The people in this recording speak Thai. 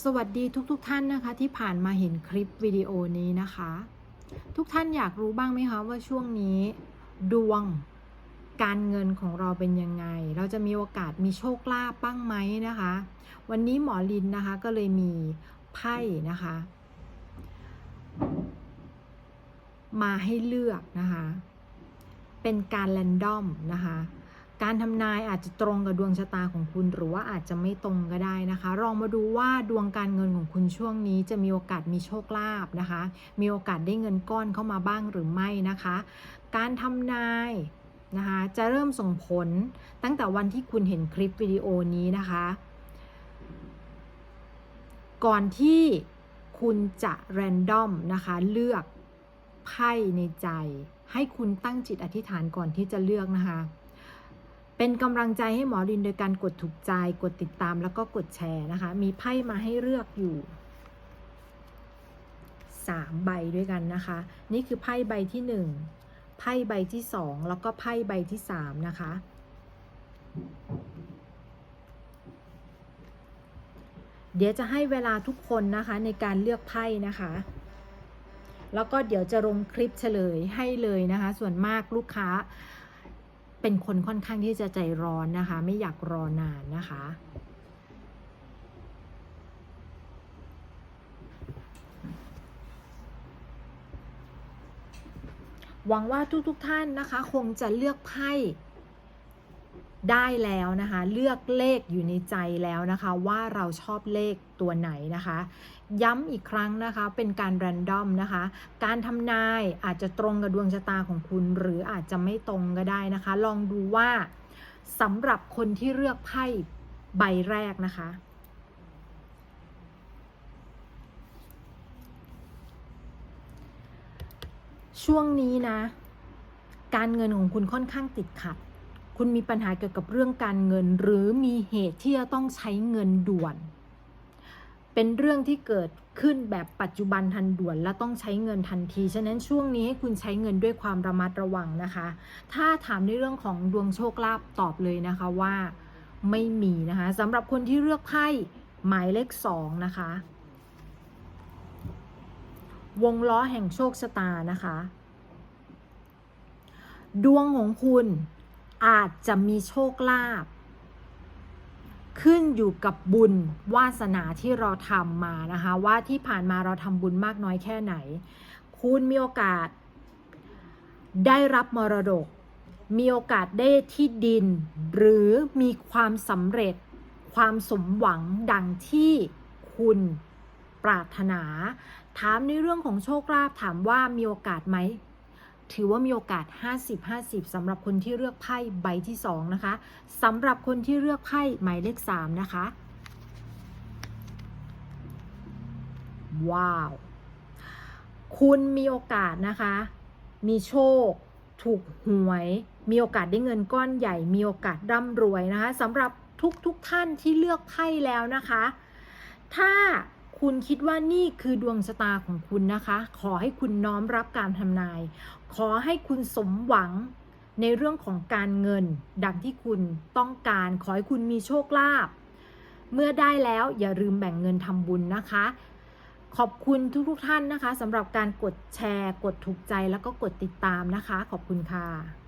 สวัสดีทุกๆทท่านนะคะที่ผ่านมาเห็นคลิปวิดีโอนี้นะคะ ทุกท่านอยากรู้บ้างไหมคะว่าช่วงนี้ ดวงการเงินของเราเป็นยังไง เราจะมีโอกาสมีโชคลาภบ้างไหมนะคะ วันนี้หมอลินนะคะก็เลยมีไพ่นะคะ มาให้เลือกนะคะ เป็นการแรนดอมนะคะ การทำนายอาจจะตรงกับดวงชะตาของคุณหรือว่าอาจจะไม่ตรงก็ได้นะคะลองมาดูว่าดวงการเงินของคุณช่วงนี้จะมีโอกาสมีโชคลาภนะคะ มีโอกาสได้เงินก้อนเข้ามาบ้างหรือไม่นะคะ การทำนายนะคะจะเริ่มส่งผลตั้งแต่วันที่คุณเห็นคลิปวิดีโอนี้นะคะ ก่อนที่คุณจะแรนดอมนะคะเลือกไพ่ในใจ ให้คุณตั้งจิตอธิษฐานก่อนที่จะเลือกนะคะ เป็นกำลังใจให้หมอรินโดยการกดถูกใจ กดติดตามแล้วก็กดแชร์นะคะ มีไพ่มาให้เลือกอยู่3ใบด้วยกันนะคะ นี่คือไพ่ใบที่1ไพ่ใบที่2แล้วก็ไพ่ใบที่3นะคะ เดี๋ยวจะให้เวลาทุกคนนะคะในการเลือกไพ่นะคะ แล้วก็เดี๋ยวจะลงคลิปเฉลยให้เลยนะคะ ส่วนมากลูกค้า เป็นคนค่อนข้างที่จะใจร้อนนะคะ ไม่อยากรอนานนะคะหวังว่าทุกๆทท่านนะคะ คงจะเลือกไพ่ ได้แล้วนะคะ เลือกเลขอยู่ในใจแล้วนะคะ ว่าเราชอบเลขตัวไหนนะคะ ย้ำอีกครั้งนะคะ เป็นการแรนดอมนะคะ การทำนายอาจจะตรงกับดวงชะตาของคุณ หรืออาจจะไม่ตรงก็ได้นะคะ ลองดูว่าสำหรับคนที่เลือกไพ่ใบแรกนะคะช่วงนี้นะ การเงินของคุณค่อนข้างติดขัด คุณมีปัญหาเกี่ยวกับเรื่องการเงิน หรือมีเหตุที่จะต้องใช้เงินด่วน เป็นเรื่องที่เกิดขึ้นแบบปัจจุบันทันด่วนและต้องใช้เงินทันที ฉะนั้นช่วงนี้ให้คุณใช้เงินด้วยความระมัดระวังนะคะ ถ้าถามในเรื่องของดวงโชคลาภตอบเลยนะคะว่าไม่มีนะคะสำหรับคนที่เลือกไพ่หมายเลขสองนะคะ วงล้อแห่งโชคชะตานะคะ ดวงของคุณ อาจจะมีโชคลาภขึ้นอยู่กับบุญวาสนาที่เราทำมานะคะ ว่าที่ผ่านมาเราทำบุญมากน้อยแค่ไหน คุณมีโอกาส ได้รับมรดก มีโอกาสได้ที่ดิน หรือมีความสำเร็จ ความสมหวังดังที่คุณปรารถนา ถามในเรื่องของโชคลาภถามว่ามีโอกาสไหม ถือว่ามีโอกาส 50-50สำหรับคนที่เลือกไพ่ใบที่ 2 นะคะสำหรับคนที่เลือกไพ่หมายเลข 3 นะคะ ว้าว คุณมีโอกาสนะคะ มีโชค ถูกหวย มีโอกาสได้เงินก้อนใหญ่ มีโอกาสร่ำรวยนะคะสำหรับทุกๆทท่านที่เลือกไพ่แล้วนะคะ ถ้า คุณคิดว่านี่คือดวงชะตาของคุณนะคะ ขอให้คุณน้อมรับการทำนาย ขอให้คุณสมหวังในเรื่องของการเงิน ดังที่คุณต้องการ ขอให้คุณมีโชคลาภเมื่อได้แล้วอย่าลืมแบ่งเงินทำบุญนะคะ ขอบคุณทุกๆทท่านนะคะสำหรับการกดแชร์ กดถูกใจแล้วก็กดติดตามนะคะ ขอบคุณค่ะ